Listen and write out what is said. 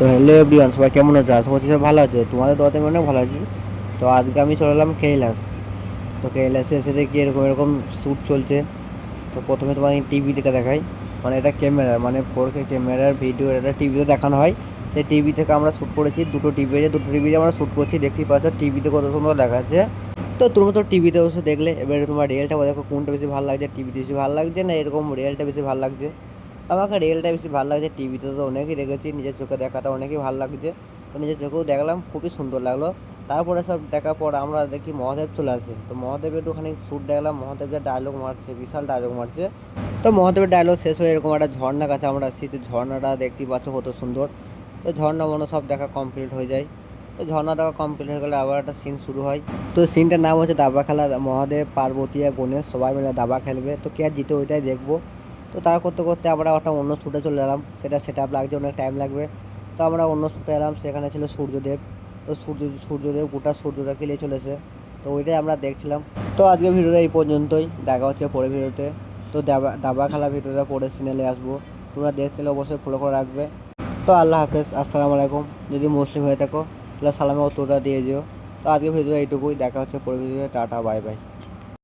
তো hello everyone, সবাই কেমন আছে? আশা করছি সব ভালো আছে। তোমাদের দোয়াতে অনেক ভালো আছি। তো আজকে আমি চলে এলাম কৈলাস তো কৈলাসে এসে দেখি এরকম এরকম শ্যুট চলছে। তো প্রথমে তোমার টিভি থেকে দেখাই। মানে এটা ক্যামেরা মানে ফোর কে ক্যামেরার ভিডিও এটা টিভিতে দেখানো হয়। সেই টিভি থেকে আমরা শ্যুট করেছি দুটো টিভি আছে দুটো টিভিতে আমরা শ্যুট করছি, দেখতেই পাচ্ছ টিভিতে কত সুন্দর দেখাচ্ছে। তো তুমি তো টিভিতে বসে দেখলে, এবারে তোমার রিয়েলটা দেখো কোনটা বেশি ভালো লাগছে টিভিতে বেশি ভালো লাগছে না এরকম রিয়েলটা বেশি ভালো লাগছে। আমাকে রিয়েলটা বেশি ভালো লাগছে টিভিতে তো অনেকই দেখেছি, নিজের চোখে দেখাটা অনেকই ভালো লাগছে। তো নিজের চোখেও দেখলাম, খুবই সুন্দর লাগল। তারপরে সব দেখার পর আমরা দেখি মহাদেব চলে আসে। তো মহাদেব একটুখানি শ্যুট দেখলাম, মহাদেব যে ডায়লগ মারছে, বিশাল ডায়লগ মারছে। তো মহাদেবের ডায়লগ শেষ হয়ে এরকম একটা ঝর্ণা কাছে আমরা আসছি, তো ঝর্ণাটা দেখতেই পাচ্ছ কত সুন্দর। তো ঝর্ণা মনে সব দেখা কমপ্লিট হয়ে যায়। তো ঝর্ণাটা কমপ্লিট হয়ে গেলে আবার একটা সিন শুরু হয়। তো সিনটার নাম হচ্ছে দাবা খেলা, মহাদেব, পার্বতী আর গণেশ সবাই মিলে দাবা খেলবে। তো কে জিতে ওইটাই দেখব। তো তারা করতে করতে আমরা একটা অন্য শ্যুটে চলে এলাম। সেটা সেট আপ লাগছে, অনেক টাইম লাগবে। তো আমরা অন্য শ্যুটে এলাম, সেখানে ছিল সূর্যদেব। তো সূর্য, সূর্যদেব, গোটা সূর্যটাকে নিয়ে চলেছে। তো ওইটাই আমরা দেখছিলাম। তো আজকে ভিডিওটা এই পর্যন্তই। দেখা হচ্ছে পরে ভিডিওতে। তো দাবা দাবা খেলা ভিডিওটা পরে সিনেলে আসব। তোমরা দেখছিলে অবশ্যই ফলো করে রাখবে। তো আল্লাহ হাফেজ, আসসালামু আলাইকুম। যদি মুসলিম হয়ে থাকো, তাহলে সালামে উত্তরটা দিয়ে যেও। তো আজকে ভিডিও এইটুকুই। দেখা হচ্ছে পরে ভিডিওতে। Tata bye bye